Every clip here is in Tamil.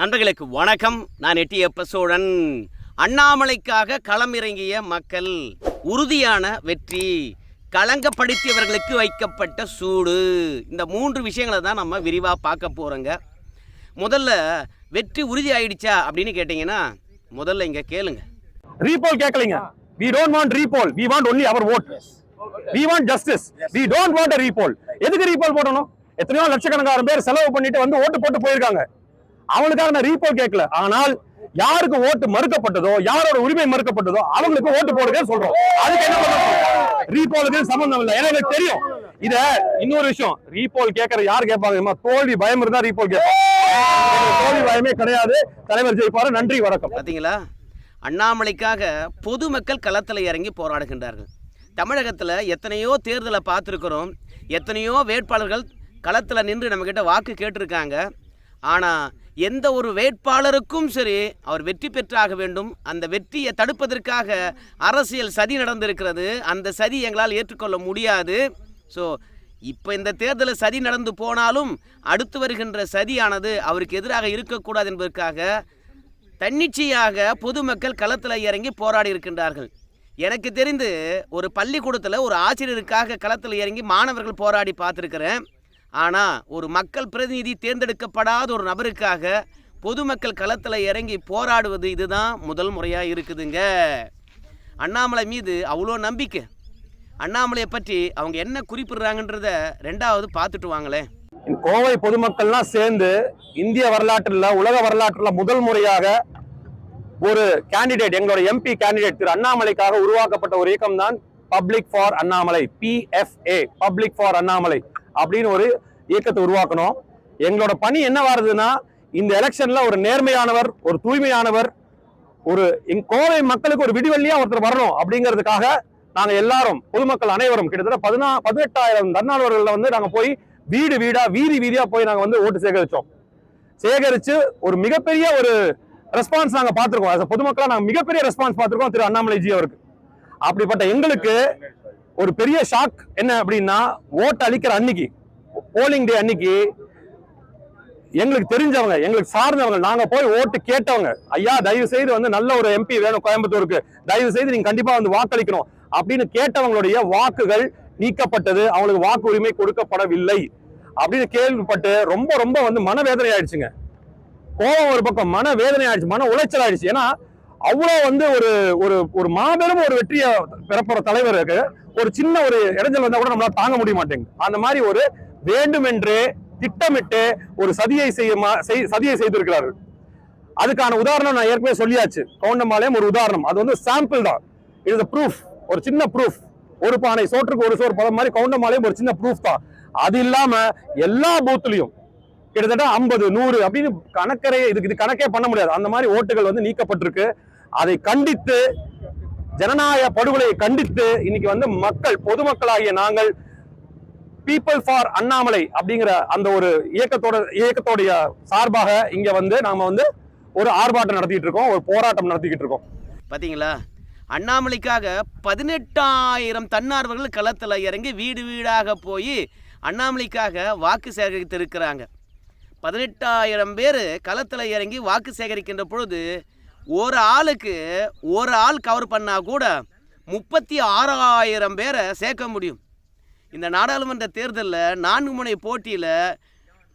நண்பர்களுக்கு வணக்கம். நான் எட்டியப்ப சோழன் அண்ணாமலைக்காக களமிறங்கிய மக்கள் உறுதியான வெற்றி களங்கப்படுத்தியவர்களுக்கு வைக்கப்பட்ட சூடு. இந்த மூன்று விஷயங்களை தான் நம்ம விரிவாக பார்க்க போகிறோங்க முதல்ல வெற்றி உறுதி ஆயிடுச்சா அப்படின்னு கேட்டிங்கன்னா முதல்ல இங்கே கேளுங்க. ரீபோல் கேட்கலீங்க we don't want recall we want only our vote. We want justice. We don't want a recall எதுக்கு ரீபோல் போடணும்? எத்தனையோ லட்சக்கணக்கான பேர் செலவு பண்ணிட்டு வந்து ஓட்டு போட்டு போயிருக்காங்க. அவங்களுக்காக நான் ரீப்போ கேட்கல. ஆனால் யாருக்கு ஓட்டு மறுக்கப்பட்டதோ யாரோட உரிமை மறுக்கப்பட்டதோ அவங்களுக்கு ஓட்டு போடுங்கன்னு சொல்றோம். அதுக்கு என்ன ரீபோலுக்கு சம்பந்தம் இல்லை. ஏன்னா எனக்கு தெரியும். இத இன்னொரு விஷயம். ரீபோல் கேட்கற யார் கேட்பாங்க தோல்வி பயம் இருந்தா ரீபோல் கேட்பாங்க. தோல்வி பயமே கிடையாது. தலைவர் ஜெயிப்பாரு. நன்றி வணக்கம். பார்த்தீங்களா அண்ணாமலைக்காக பொதுமக்கள் களத்தில் இறங்கி போராடுகின்றார்கள். தமிழகத்தில் எத்தனையோ தேர்தலை பார்த்துருக்குறோம். எத்தனையோ வேட்பாளர்கள் களத்தில் நின்று நம்மக்கிட்ட வாக்கு கேட்டிருக்காங்க. ஆனால் எந்த ஒரு வேட்பாளருக்கும் சரி அவர் வெற்றி பெற்றாக வேண்டும். அந்த வெற்றியை தடுப்பதற்காக அரசியல் சதி நடந்திருக்கிறது. அந்த சதி எங்களால் ஏற்றுக்கொள்ள முடியாது. ஸோ இப்போ இந்த தேர்தலில் சதி நடந்து போனாலும் அடுத்து வருகின்ற சதியானது அவருக்கு எதிராக இருக்கக்கூடாது என்பதற்காக தன்னிச்சையாக பொதுமக்கள் களத்தில் இறங்கி போராடி இருக்கின்றார்கள். எனக்கு தெரிந்து ஒரு பள்ளிக்கூடத்தில் ஒரு ஆசிரியருக்காக களத்தில் இறங்கி மாணவர்கள் போராடி பார்த்துருக்கிறேன். ஆனால் ஒரு மக்கள் பிரதிநிதி தேர்ந்தெடுக்கப்படாத ஒரு நபருக்காக பொதுமக்கள் களத்தில் இறங்கி போராடுவது இதுதான் முதல் முறையாக இருக்குதுங்க. அண்ணாமலை மீது அவ்வளோ நம்பிக்கை. அண்ணாமலையை பற்றி அவங்க என்ன குறிப்பிடுறாங்கன்றத ரெண்டாவது பார்த்துட்டு வாங்களேன். கோவை பொதுமக்கள்லாம் சேர்ந்து இந்திய வரலாற்றில் உலக வரலாற்றில் முதல் முறையாக ஒரு கேண்டிடேட் எங்களோட எம்பி கேண்டிடேட் திரு அண்ணாமலைக்காக உருவாக்கப்பட்ட ஒரு இயக்கம் தான் public for Annamalai PFA public for Annamalai அப்படின்னு ஒரு இயக்கத்தை உருவாக்கணும். எங்களோட பணி என்ன வருதுன்னா இந்த எலெக்ஷன்ல ஒரு நேர்மையானவர் ஒரு தூய்மையானவர் ஒரு எங் கோவை மக்களுக்கு ஒரு விடிவெள்ளியா ஒருத்தர் வரணும் அப்படிங்கிறதுக்காக நாங்க எல்லாரும் பொதுமக்கள் அனைவரும் கிட்டத்தட்ட பதினா பதினெட்டாயிரம் தன்னார்வர்கள் வந்து நாங்க போய் வீடு வீடா வீதி வீதியா போய் நாங்க வந்து ஓட்டு சேகரிச்சோம். சேகரிச்சு ஒரு மிகப்பெரிய ஒரு ரெஸ்பான்ஸ் நாங்க பார்த்திருக்கோம். பொதுமக்களா நாங்க மிகப்பெரிய ரெஸ்பான்ஸ் பார்த்திருக்கோம் திரு அண்ணாமலைஜி அவருக்கு. அப்படிப்பட்ட எங்களுக்கு ஒரு பெரிய ஷாக் என்ன அப்படின்னா ஓட்டு அளிக்கிற அன்னைக்கு போலிங் டே அன்னைக்கு எங்களுக்கு தெரிஞ்சவங்க எங்களுக்கு சார்ந்தவங்க நாங்க போய் ஓட்டு கேட்டவங்க ஐயா தயவு செய்து வந்து நல்ல ஒரு எம்பி வேணும் கோயம்புத்தூருக்கு. தயவு செய்து நீங்க கண்டிப்பா வந்து வாக்களிக்கணும் அப்படின்னு கேட்டவங்களுடைய வாக்குகள் நீக்கப்பட்டது. அவங்களுக்கு வாக்கு உரிமை கொடுக்கப்படவில்லை அப்படின்னு கேள்விப்பட்டு ரொம்ப ரொம்ப வந்து மனவேதனை ஆயிடுச்சுங்க. கோபம் ஒரு பக்கம் மன வேதனை ஆயிடுச்சு மன உளைச்சல் ஆயிடுச்சு. ஏன்னா அவ்வளோ வந்து ஒரு ஒரு ஒரு மாபெரும் ஒரு வெற்றியை பெறப்போற தலைவருக்கு ஒரு சின்ன ஒரு இடைஞ்சல் வந்தால் கூட நம்மளால் தாங்க முடிய மாட்டேங்குது. அந்த மாதிரி ஒரு வேண்டுமென்று திட்டமிட்டு ஒரு சதியை செய்ய மா- செய்- சதியை செய்திருக்கிறார்கள் அதுக்கான உதாரணம் நான் ஏற்கனவே சொல்லியாச்சு. கவுண்டம்பாளையம் ஒரு உதாரணம். அது வந்து சாம்பிள் தான். இது ப்ரூஃப் ஒரு சின்ன ப்ரூஃப் ஒரு பானை சோற்றுக்கு ஒரு சோறு பதம் மாதிரி கவுண்டம்பாளையம் ஒரு சின்ன ப்ரூஃப் தான். அது இல்லாம எல்லா பூத்துலையும் கிட்டத்தட்ட ஐம்பது நூறு அப்படின்னு கணக்கரே இதுக்கு இது கணக்கே பண்ண முடியாது. அந்த மாதிரி ஓட்டுகள் வந்து நீக்கப்பட்டிருக்கு. அதை கண்டித்து ஜனநாயக படுகொலையை கண்டித்து இன்னைக்கு வந்து மக்கள் பொதுமக்களாகிய நாங்கள் பீப்புள் ஃபார் அண்ணாமலை அப்படிங்கிற அந்த ஒரு இயக்கத்தோட இயக்கத்தோடைய சார்பாக இங்க வந்து நாம வந்து ஒரு ஆர்ப்பாட்டம் நடத்திட்டு இருக்கோம் ஒரு போராட்டம் நடத்திக்கிட்டு இருக்கோம். பார்த்தீங்களா அண்ணாமலைக்காக பதினெட்டாயிரம் தன்னார்வர்கள் களத்தில் இறங்கி வீடு வீடாக போய் அண்ணாமலைக்காக வாக்கு சேகரித்திருக்கிறாங்க. பதினெட்டாயிரம் பேர் களத்தில் இறங்கி வாக்கு சேகரிக்கின்ற பொழுது ஒரு ஆளுக்கு ஒரு ஆள் கவர் பண்ணால் கூட முப்பத்தி ஆறாயிரம் பேரை சேர்க்க முடியும். இந்த நாடாளுமன்ற தேர்தலில் நான்கு முனை போட்டியில்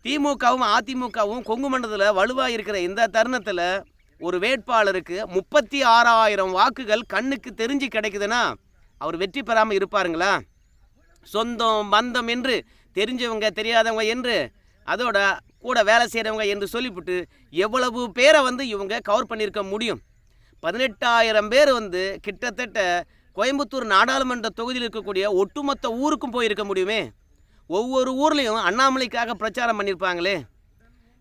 திமுகவும் அதிமுகவும் கொங்கு மண்டலத்தில் வலுவாக இருக்கிற இந்த தருணத்தில் ஒரு வேட்பாளருக்கு முப்பத்தி ஆறாயிரம் வாக்குகள் கண்ணுக்கு தெரிஞ்சு கிடைக்குதுன்னா அவர் வெற்றி பெறாமல் இருப்பாருங்களா? சொந்தம் பந்தம் என்று தெரிஞ்சவங்க தெரியாதவங்க என்று அதோட கூட வேலை செய்கிறவங்க என்று சொல்லிவிட்டு எவ்வளவு பேரை வந்து இவங்க கவர் பண்ணியிருக்க முடியும்? பதினெட்டாயிரம் பேர் வந்து கிட்டத்தட்ட கோயம்புத்தூர் நாடாளுமன்ற தொகுதியில் இருக்கக்கூடிய ஒட்டுமொத்த ஊருக்கும் போயிருக்க முடியுமே? ஒவ்வொரு ஊர்லேயும் அண்ணாமலைக்காக பிரச்சாரம் பண்ணியிருப்பாங்களே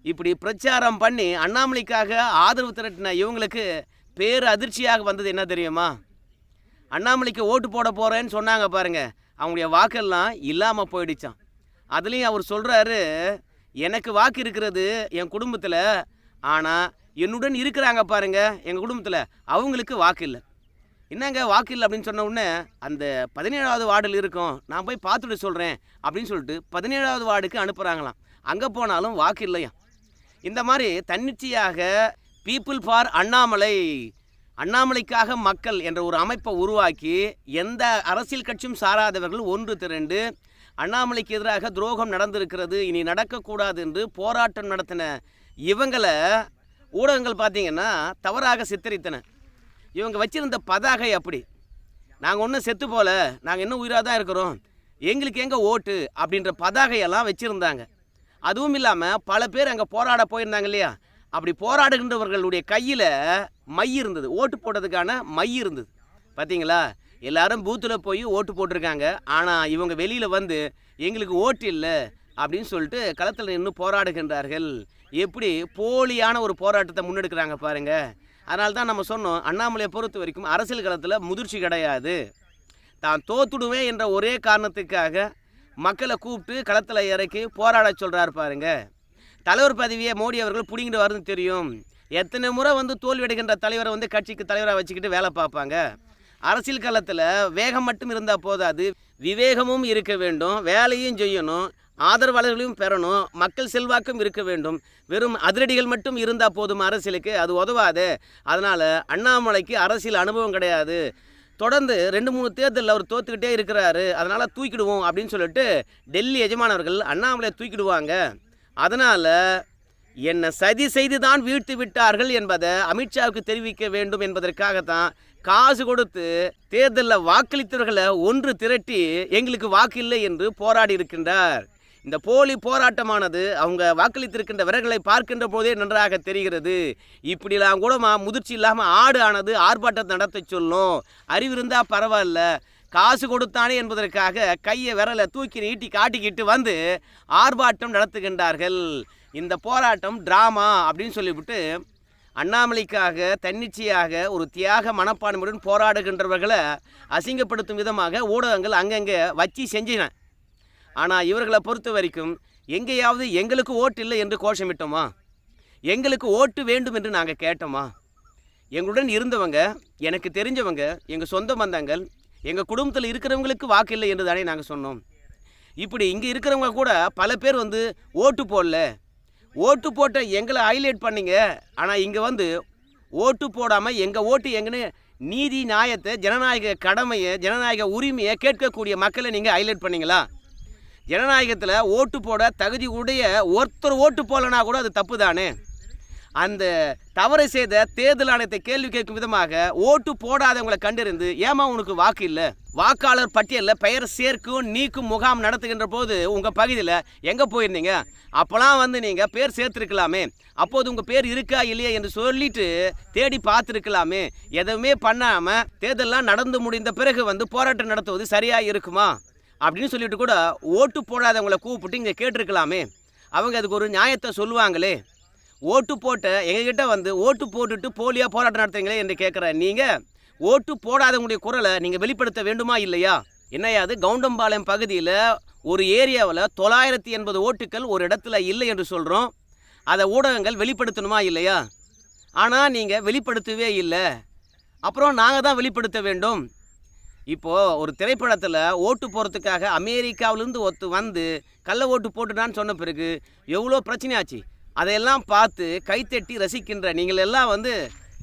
இப்படி பிரச்சாரம் பண்ணி அண்ணாமலைக்காக ஆதரவு திரட்டின இவங்களுக்கு பேர் அதிர்ச்சியாக வந்தது என்ன தெரியுமா? அண்ணாமலைக்கு ஓட்டு போட போகிறேன்னு சொன்னாங்க பாருங்கள் அவங்களுடைய வாக்கெல்லாம் இல்லாமல் போயிடுச்சான் அதுலேயும் அவர் சொல்கிறாரு எனக்கு வாக்கு இருக்கிறது என் குடும்பத்தில். ஆனால் என்னுடன் இருக்கிறாங்க பாருங்க எங்கள் குடும்பத்தில் அவங்களுக்கு வாக்கு இல்லை. என்னங்க வாக்கு இல்லை அப்படின்னு சொன்ன உடனே அந்த பதினேழாவது வார்டில் இருக்கும் நான் போய் பார்த்துட்டு சொல்கிறேன் அப்படின்னு சொல்லிட்டு பதினேழாவது வார்டுக்கு அனுப்புகிறாங்களாம் அங்கே போனாலும் வாக்கு இல்லையா? இந்த மாதிரி தன்னிச்சையாக பீப்புள் ஃபார் அண்ணாமலை அண்ணாமலைக்காக மக்கள் என்ற ஒரு அமைப்பை உருவாக்கி எந்த அரசியல் கட்சியும் சாராதவர்கள் ஒன்று திரண்டு அண்ணாமலைக்கு எதிராக துரோகம் நடந்திருக்கிறது இனி நடக்கக்கூடாது என்று போராட்டம் நடத்தின இவங்களை ஊடகங்கள் பார்த்தீங்கன்னா தவறாக சித்தரித்தன. இவங்க வச்சிருந்த பதாகை அப்படி. நாங்கள் ஒன்றும் செத்து போல நாங்கள் இன்னும் உயிராக தான் இருக்கிறோம். எங்களுக்கு எங்கே ஓட்டு? அப்படின்ற பதாகையெல்லாம் வச்சுருந்தாங்க. அதுவும் இல்லாமல் பல பேர் அங்கே போராட போயிருந்தாங்க இல்லையா? அப்படி போராடுகின்றவர்களுடைய கையில் மை இருந்தது. ஓட்டு போடுறதுக்கான மை இருந்தது. பார்த்தீங்களா எல்லாரும் பூத்தில் போய் ஓட்டு போட்டிருக்காங்க. ஆனால் இவங்க வெளியில் வந்து எங்களுக்கு ஓட்டு இல்லை அப்படின்னு சொல்லிட்டு களத்தில் நின்று போராடுகின்றார்கள். எப்படி? போலியான ஒரு போராட்டத்தை முன்னெடுக்கிறாங்க பாருங்கள் அதனால தான் நம்ம சொன்னோம் அண்ணாமலையை பொறுத்த வரைக்கும் அரசியல் களத்தில் முதிர்ச்சி கிடையாது. தான் தோத்துடுவேன் என்ற ஒரே காரணத்துக்காக மக்களை கூப்பிட்டு களத்தில் இறக்கி போராட சொல்கிறாரு பாருங்க. தலைவர் பதவியை மோடி அவர்கள் பிடிங்கிட்டு வருதுன்னு தெரியும். எத்தனை முறை வந்து தோல்வி அடைகின்ற தலைவரை வந்து கட்சிக்கு தலைவராக வச்சுக்கிட்டு வேலை பார்ப்பாங்க? அரசியல் களத்தில் வேகம் மட்டும் இருந்தால் போதாது. விவேகமும் இருக்க வேண்டும். வேலையும் செய்யணும். ஆதரவாளர்களையும் பெறணும். மக்கள் செல்வாக்கும் இருக்க வேண்டும். வெறும் அதிரடிகள் மட்டும் இருந்தால் போதும் அரசியலுக்கு. அது உதவாது. அதனால் அண்ணாமலைக்கு அரசியல் அனுபவம் கிடையாது. தொடர்ந்து ரெண்டு மூணு தேர்தலில் அவர் தோத்துக்கிட்டே இருக்கிறாரு. அதனால் தூக்கிடுவோம் அப்படின்னு சொல்லிட்டு டெல்லி எஜமானவர்கள் அண்ணாமலையை தூக்கிடுவாங்க. அதனால் என்னை சதி செய்து தான் வீழ்த்து விட்டார்கள் என்பதை அமித்ஷாவுக்கு தெரிவிக்க வேண்டும் என்பதற்காகத்தான் காசு கொடுத்து தேர்தலில் வாக்களித்தவர்களை ஒன்று திரட்டி எங்களுக்கு வாக்கு இல்லை என்று போராடி இருக்கின்றார். இந்த போலி போராட்டமானது அவங்க வாக்களித்திருக்கின்ற விரல்களை பார்க்கின்ற போதே நன்றாக தெரிகிறது. இப்படிலாம் கூடமா முதிர்ச்சி இல்லாமல் ஆடு ஆனது ஆர்ப்பாட்டத்தை நடத்த சொல்லும். அறிவு இருந்தால் பரவாயில்ல. காசு கொடுத்தானே என்பதற்காக கையை விரலை தூக்கி நீட்டி காட்டிக்கிட்டு வந்து ஆர்ப்பாட்டம் நடத்துகின்றார்கள். இந்த போராட்டம் ட்ராமா அப்படின்னு சொல்லிவிட்டு அண்ணாமலைக்காக தன்னிச்சையாக ஒரு தியாக மனப்பான்மையுடன் போராடுகின்றவர்களை அசிங்கப்படுத்தும் விதமாக ஊடகங்கள் அங்கங்கே வச்சு செஞ்சின. ஆனால் இவர்களை பொறுத்த வரைக்கும் எங்கேயாவது எங்களுக்கு ஓட்டு இல்லை என்று கோஷமிட்டோமா? எங்களுக்கு ஓட்டு வேண்டும் என்று நாங்கள் கேட்டோமா? எங்களுடன் இருந்தவங்க எனக்கு தெரிஞ்சவங்க எங்கள் சொந்த பந்தங்கள் எங்கள் குடும்பத்தில் இருக்கிறவங்களுக்கு வாக்கு இல்லை என்று தானே நாங்கள் சொன்னோம். இப்படி இங்கே இருக்கிறவங்க கூட பல பேர் வந்து ஓட்டு போடல. ஓட்டு போட்ட எங்களை ஹைலைட் பண்ணிங்க. ஆனால் இங்கே வந்து ஓட்டு போடாமல் எங்கள் ஓட்டு எங்கன்னு நீதி நியாயத்தை ஜனநாயக கடமையை ஜனநாயக உரிமையை கேட்கக்கூடிய மக்களை நீங்கள் ஹைலைட் பண்ணீங்களா? ஜனநாயகத்தில் ஓட்டு போட தகுதி உடைய ஒருத்தர் ஓட்டு போடலனா கூட அது தப்பு தானே அந்த தவறை செய்த தேர்தல் ஆணையத்தை கேள்வி கேட்கும் விதமாக ஓட்டு போடாதவங்களை கண்டறிந்து ஏமா உனக்கு வாக்கு இல்லை? வாக்காளர் பட்டியலில் பெயர் சேர்க்கும் நீக்கும் முகாம் நடத்துகின்ற போது உங்கள் பகுதியில் எங்கே போயிருந்தீங்க? அப்போலாம் வந்து நீங்கள் பேர் சேர்த்துருக்கலாமே. அப்போது உங்கள் பேர் இருக்கா இல்லையா என்று சொல்லிட்டு தேடி பார்த்துருக்கலாமே. எதுவுமே பண்ணாமல் தேர்தலெலாம் நடந்து முடிந்த பிறகு வந்து போராட்டம் நடத்துவது சரியாக இருக்குமா? அப்படின்னு சொல்லிட்டு கூட ஓட்டு போடாதவங்களை கூப்பிட்டு இங்கே கேட்டிருக்கலாமே. அவங்க அதுக்கு ஒரு நியாயத்தை சொல்லுவாங்களே. ஓட்டு போட்ட எங்ககிட்ட வந்து ஓட்டு போட்டுட்டு போலியாக போராட்டம் நடத்துறீங்களே என்று கேட்குறேன் நீங்கள் ஓட்டு போடாதவங்களுடைய குரலை நீங்கள் வெளிப்படுத்த வேண்டுமா இல்லையா? என்னையாது கவுண்டம்பாளையம் பகுதியில் ஒரு ஏரியாவில் தொள்ளாயிரத்தி எண்பது ஓட்டுக்கள் ஒரு இடத்துல இல்லை என்று சொல்கிறோம் அதை ஊடகங்கள் வெளிப்படுத்தணுமா இல்லையா? ஆனால் நீங்கள் வெளிப்படுத்தவே இல்லை. அப்புறம் நாங்கள் தான் வெளிப்படுத்த வேண்டும். இப்போது ஒரு திரைப்படத்தில் ஓட்டு போகிறதுக்காக அமெரிக்காவிலேருந்து ஒத்து வந்து கள்ள ஓட்டு போட்டுட்டான்னு சொன்ன பிறகு எவ்வளோ பிரச்சனையாச்சு? அதையெல்லாம் பார்த்து கைத்தட்டி ரசிக்கின்ற நீங்கள் எல்லாம் வந்து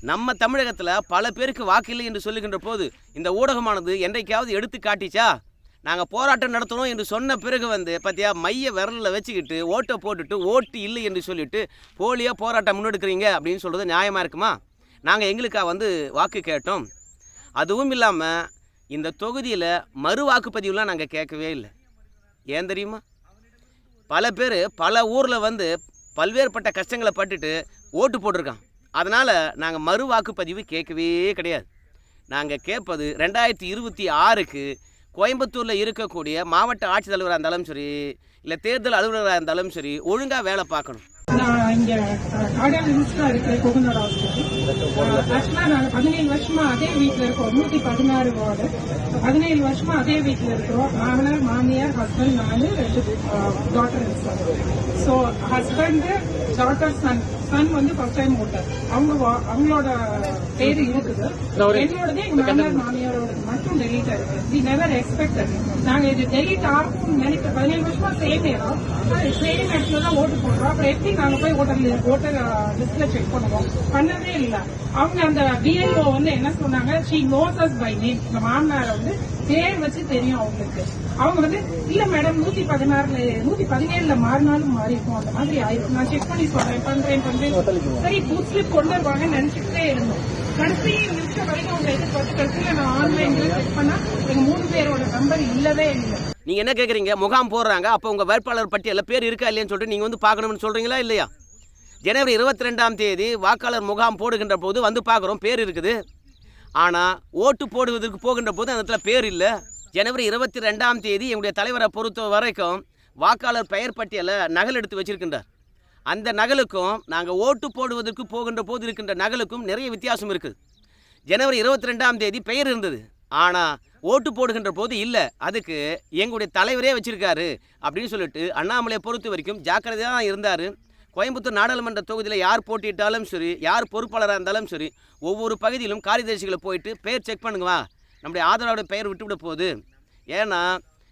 நம்ம தமிழகத்தில் பல பேருக்கு வாக்கில்லை என்று சொல்லுகின்ற போது இந்த ஊடகமானது என்றைக்காவது எடுத்து காட்டிச்சா? நாங்கள் போராட்டம் நடத்தணும் என்று சொன்ன பிறகு வந்து பார்த்தியா மைய விரலில் வச்சுக்கிட்டு ஓட்டை போட்டுட்டு ஓட்டு இல்லை என்று சொல்லிட்டு போலியாக போராட்டம் முன்னெடுக்கிறீங்க அப்படின்னு சொல்கிறது நியாயமாக இருக்குமா? நாங்கள் எங்களுக்கா வந்து வாக்கு கேட்டோம். அதுவும் இல்லாமல் இந்த தொகுதியில் மறு வாக்குப்பதிவுலாம் நாங்கள் கேட்கவே இல்லை. ஏன் தெரியுமா? பல பேர் பல ஊரில் வந்து பல்வேறுபட்ட கஷ்டங்களை பட்டுட்டு ஓட்டு போட்டிருக்கான். அதனால் நாங்கள் மறு வாக்குப்பதிவு கேட்கவே கிடையாது. நாங்கள் கேட்பது ரெண்டாயிரத்தி இருபத்தி ஆறுக்கு கோயம்புத்தூரில் இருக்கக்கூடிய மாவட்ட ஆட்சித்தலைவராக இருந்தாலும் சரி இல்லை தேர்தல் அலுவலராக இருந்தாலும் சரி ஒழுங்காக வேலை பார்க்கணும். நான் இங்க கார்டியல் மினிஸ்டரா இருக்கேன் கோகுந்தர் ஹாஸ்பிட்டல். ஆக்சுவலா நாங்க பதினேழு வருஷமா அதே வீட்ல இருக்கோம். நூத்தி பதினாறு வார்டு. பதினேழு வருஷமா அதே வீட்ல இருக்கிறோம். மாமனார் மாமியார் ஹஸ்பண்ட் நானு ரெண்டு daughter so husband daughter son son வந்து ஃபர்ஸ்ட் டைம் ஓட்டர் அவங்க அவங்களோட பேரு இருக்குது. என்னோடது எங்க மாமனார் மாமியாரோட மட்டும் மட்டும் டெலீட் ஆயிருக்கு வி நெவர் எக்ஸ்பெக்டட் நாங்க இது டெலீட் ஆகும் நினைக்க பதினேழு வருஷமா சேம் இடம் சேம் இடத்துல தான் ஓட்டு போடுறோம். அப்புறம் எப்படி நாங்க போய் ஓட்டர் ஓட்டர் லிஸ்ட்ல செக் பண்ணுவோம்? பண்ணவே இல்ல. அவங்க அந்த பிஎல்ஓ வந்து என்ன சொன்னாங்க? She knows us by name இந்த மாமனார வந்து பேர் வச்சு தெரியும் அவங்களுக்கு. அவங்க வந்து இல்ல மேடம் நூத்தி பதினாறுல நூத்தி பதினேழுல மாறினாலும் மாறி இருக்கும் அந்த மாதிரி ஆயிருக்கும் நான் செக் பண்ணி சொல்றேன் பண்றேன் பண்றேன். சரி பூத் ஸ்லிப் கொண்டு வருவாங்கன்னு நினைச்சுக்கிட்டே இருந்தோம். கடைசி நிமிஷம் வரைக்கும் அவங்க எதிர்பார்த்து நான் ஆன்லைன்ல செக் பண்ணா எங்க மூணு பேரோட நம்பர் இல்லவே இல்லை. நீங்கள் என்ன கேட்குறீங்க முகாம் போடுறாங்க. அப்போ உங்கள் வேட்பாளர் பட்டியலில் பேர் இருக்கா இல்லையான்னு சொல்லிட்டு நீங்கள் வந்து பார்க்கணும்னு சொல்கிறீங்களா இல்லையா? ஜனவரி இருபத்தி ரெண்டாம் தேதி வாக்காளர் முகாம் போடுகின்ற போது வந்து பார்க்குறோம். பேர் இருக்குது. ஆனால் ஓட்டு போடுவதற்கு போகின்ற போது அந்த இடத்துல பேர் இல்லை. ஜனவரி இருபத்தி ரெண்டாம் தேதி எங்களுடைய தலைவரை பொறுத்த வரைக்கும் வாக்காளர் பெயர் பட்டியலை நகல் எடுத்து வச்சிருக்கின்றார். அந்த நகலுக்கும் நாங்கள் ஓட்டு போடுவதற்கு போகின்ற போது இருக்கின்ற நகலுக்கும் நிறைய வித்தியாசம் இருக்குது. ஜனவரி இருபத்தி ரெண்டாம் தேதி பெயர் இருந்தது. ஆனால் ஓட்டு போடுகின்ற போது இல்லை அதுக்கு எங்களுடைய தலைவரே வச்சுருக்காரு அப்படின்னு சொல்லிட்டு அண்ணாமலையை பொறுத்த வரைக்கும் ஜாக்கிரதையாக தான் இருந்தார். கோயம்புத்தூர் நாடாளுமன்ற தொகுதியில் யார் போட்டியிட்டாலும் சரி யார் பொறுப்பாளராக இருந்தாலும் சரி ஒவ்வொரு பகுதியிலும் காரியதர்சிகளை போயிட்டு பெயர் செக் பண்ணுங்கவா நம்முடைய ஆதரவோட பெயர் விட்டுவிட போகுது. ஏன்னா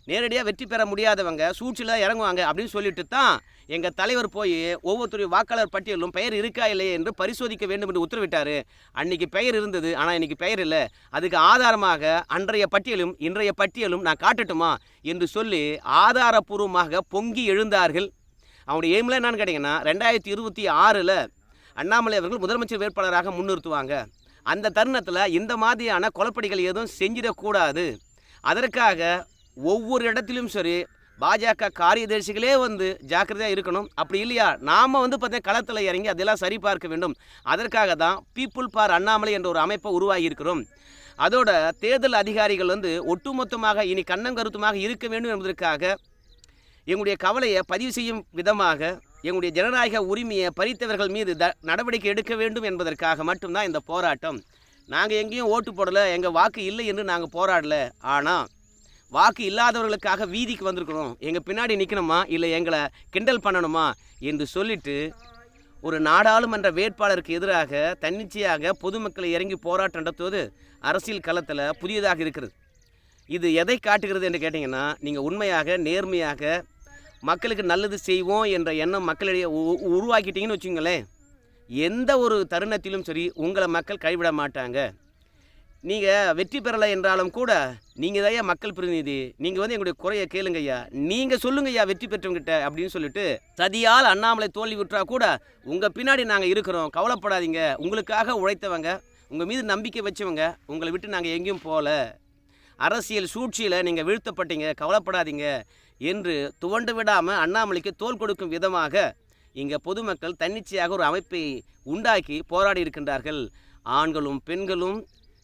நேரடியாக வெற்றி பெற முடியாதவங்க சூழ்ச்சியில் இறங்குவாங்க அப்படின்னு சொல்லிட்டு தான் எங்கள் தலைவர் போய் ஒவ்வொருத்தருடைய வாக்காளர் பட்டியலும் பெயர் இருக்கா இல்லையே என்று பரிசோதிக்க வேண்டும் என்று உத்தரவிட்டார். அன்னைக்கு பெயர் இருந்தது ஆனால் இன்னைக்கு பெயர் இல்லை. அதுக்கு ஆதாரமாக அன்றைய பட்டியலும் இன்றைய பட்டியலும் நான் காட்டட்டுமா என்று சொல்லி ஆதாரபூர்வமாக பொங்கி எழுந்தார்கள். அவனுடைய எய்மில் என்னன்னு கேட்டிங்கன்னா ரெண்டாயிரத்தி இருபத்தி ஆறில் அண்ணாமலை அவர்கள் முதலமைச்சர் வேட்பாளராக முன்னிறுத்துவாங்க. அந்த தருணத்தில் இந்த மாதிரியான குழப்படிகள் எதுவும் செஞ்சிடக்கூடாது. அதற்காக ஒவ்வொரு இடத்திலும் சரி பாஜக காரியதர்சிகளே வந்து ஜாக்கிரதையாக இருக்கணும். அப்படி இல்லையா? நாம் வந்து பார்த்தீங்கன்னா களத்தில் இறங்கி அதெல்லாம் சரி பார்க்க வேண்டும். அதற்காக தான் பீப்புள் பார் அண்ணாமலை என்ற ஒரு அமைப்பை உருவாகி இருக்கிறோம். அதோட தேர்தல் அதிகாரிகள் வந்து ஒட்டுமொத்தமாக இனி கண்ணம் கருத்துமாக இருக்க வேண்டும் என்பதற்காக எங்களுடைய கவலையை பதிவு செய்யும் விதமாக எங்களுடைய ஜனநாயக உரிமையை பறித்தவர்கள் மீது த நடவடிக்கை எடுக்க வேண்டும் என்பதற்காக மட்டும்தான் இந்த போராட்டம். நாங்கள் எங்கேயும் ஓட்டு போடலை எங்கள் வாக்கு இல்லை என்று நாங்கள் போராடலை. ஆனால் வாக்கு இல்லாதவர்களுக்காக வீதிக்கு வந்திருக்கணும் எங்கள் பின்னாடி நிற்கணுமா இல்லை எங்களை கிண்டல் பண்ணணுமா? என்று சொல்லிட்டு ஒரு நாடாளுமன்ற வேட்பாளருக்கு எதிராக தன்னிச்சையாக பொதுமக்களை இறங்கி போராட்டம் நடத்துவது அரசியல் களத்தில் புதியதாக இருக்கிறது. இது எதை காட்டுகிறது என்று கேட்டிங்கன்னா நீங்கள் உண்மையாக நேர்மையாக மக்களுக்கு நல்லது செய்வோம் என்ற எண்ணம் மக்களிடையே உ- உருவாக்கிட்டீங்கன்னு வச்சுங்களேன் எந்த ஒரு தருணத்திலும் சரி உங்களை மக்கள் கைவிட மாட்டாங்க. நீங்கள் வெற்றி பெறலை என்றாலும் கூட நீங்கள் தான் மக்கள் பிரதிநிதி. நீங்கள் வந்து எங்களுடைய குறைய கேளுங்க ஐயா. நீங்கள் சொல்லுங்க ஐயா வெற்றி பெற்றவங்கிட்ட அப்படின்னு சொல்லிட்டு சதியால் அண்ணாமலை தோல்வி விட்டுறா கூட உங்கள் பின்னாடி நாங்கள் இருக்கிறோம். கவலைப்படாதீங்க. உங்களுக்காக உழைத்தவங்க உங்கள் மீது நம்பிக்கை வச்சவங்க உங்களை விட்டு நாங்கள் எங்கேயும் போகல. அரசியல் சூழ்ச்சியில் நீங்கள் வீழ்த்தப்பட்டீங்க. கவலைப்படாதீங்க என்று துவண்டு விடாமல் அண்ணாமலைக்கு தோல் கொடுக்கும் விதமாக இங்கே பொதுமக்கள் தன்னிச்சையாக ஒரு அமைப்பை உண்டாக்கி போராடி இருக்கின்றார்கள். ஆண்களும் பெண்களும்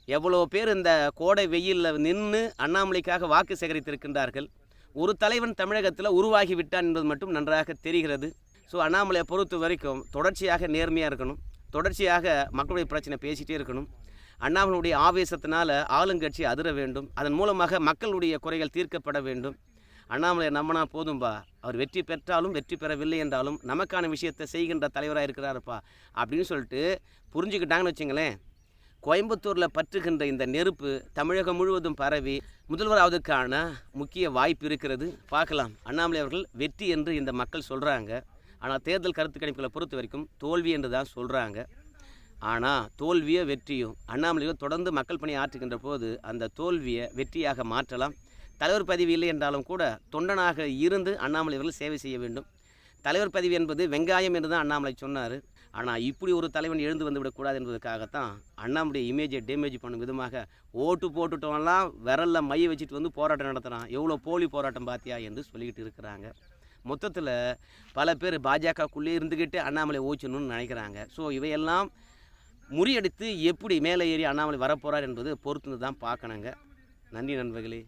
எவ்வளோ பேர் இந்த கோடை வெயிலில் நின்று அண்ணாமலைக்காக வாக்கு சேகரித்திருக்கின்றார்கள். ஒரு தலைவன் தமிழகத்தில் உருவாகி விட்டான் என்பது மட்டும் நன்றாக தெரிகிறது. ஸோ அண்ணாமலையை பொறுத்த வரைக்கும் தொடர்ச்சியாக நேர்மையாக இருக்கணும். தொடர்ச்சியாக மக்களுடைய பிரச்சனை பேசிகிட்டே இருக்கணும். அண்ணாமலையுடைய ஆவேசத்தினால் ஆளுங்கட்சி அதிர வேண்டும். அதன் மூலமாக மக்களுடைய குறைகள் தீர்க்கப்பட வேண்டும். அண்ணாமலை நம்மனா போதும்பா. அவர் வெற்றி பெற்றாலும் வெற்றி பெறவில்லை என்றாலும் நமக்கான விஷயத்தை செய்கின்ற தலைவராக இருக்கிறாருப்பா. அப்படின்னு சொல்லிட்டு புரிஞ்சுக்கிட்டாங்கன்னு வச்சுங்களேன். கோயம்புத்தூரில் பற்றுகின்ற இந்த நெருப்பு தமிழகம் முழுவதும் பரவி முதல்வராவதுக்கான முக்கிய வாய்ப்பு இருக்கிறது. பார்க்கலாம். அண்ணாமலை அவர்கள் வெற்றி என்று இந்த மக்கள் சொல்கிறாங்க ஆனால் தேர்தல் கருத்து கணிப்புகளை பொறுத்த வரைக்கும் தோல்வி என்று தான் சொல்கிறாங்க ஆனால் தோல்வியோ வெற்றியோ அண்ணாமலையோ தொடர்ந்து மக்கள் பணி ஆற்றுகின்ற போது அந்த தோல்வியை வெற்றியாக மாற்றலாம். தலைவர் பதவி இல்லை என்றாலும் கூட தொண்டனாக இருந்து அண்ணாமலை அவர்கள் சேவை செய்ய வேண்டும். தலைவர் பதவி என்பது வெங்காயம் என்று தான் அண்ணாமலை சொன்னார். ஆனால் இப்படி ஒரு தலைவன் எழுந்து வந்து விடக்கூடாது என்பதற்காகத்தான் அண்ணாமுடைய இமேஜை டேமேஜ் பண்ணும் விதமாக ஓட்டு போட்டுட்டவன்லாம் விரலில் மைய வச்சுட்டு வந்து போராட்டம் நடத்துகிறான் எவ்வளோ போலி போராட்டம் பார்த்தியா என்று சொல்லிக்கிட்டு இருக்கிறாங்க. மொத்தத்தில் பல பேர் பாஜகக்குள்ளே இருந்துக்கிட்டு அண்ணாமலை ஓச்சணும்னு நினைக்கிறாங்க. ஸோ இவையெல்லாம் முறியடித்து எப்படி மேலே ஏறி அண்ணாமலை வரப்போகிறார் என்பது பொறுத்துன்னு தான் பார்க்கணுங்க. நன்றி நண்பர்களே.